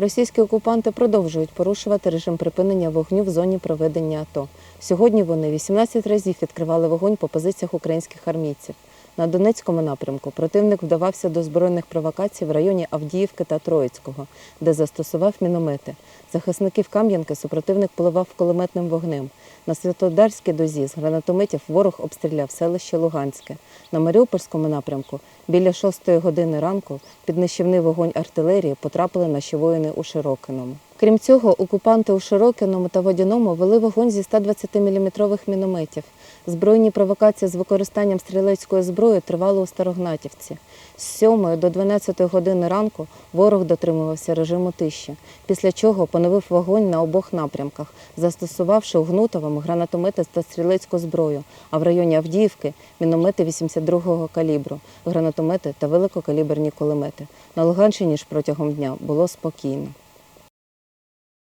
Російські окупанти продовжують порушувати режим припинення вогню в зоні проведення АТО. Сьогодні вони 18 разів відкривали вогонь по позиціях українських армійців. На Донецькому напрямку противник вдавався до збройних провокацій в районі Авдіївки та Троїцького, де застосував міномети. Захисників Кам'янки супротивник поливав кулеметним вогнем. На Святодарській дозі з гранатометів ворог обстріляв селище Луганське. На Маріупольському напрямку біля 6 години ранку під нищівний вогонь артилерії потрапили наші воїни у Широкиному. Крім цього, окупанти у Широкиному та Водяному вели вогонь зі 120-мм мінометів. Збройні провокації з використанням стрілецької зброї тривали у Старогнатівці. З 7 до 12 години ранку ворог дотримувався режиму тиші, після чого поновив вогонь на обох напрямках, застосувавши у Гнутовому гранатомети та стрілецьку зброю, а в районі Авдіївки міномети 82-го калібру, гранатомети та великокаліберні кулемети. На Луганщині ж протягом дня було спокійно.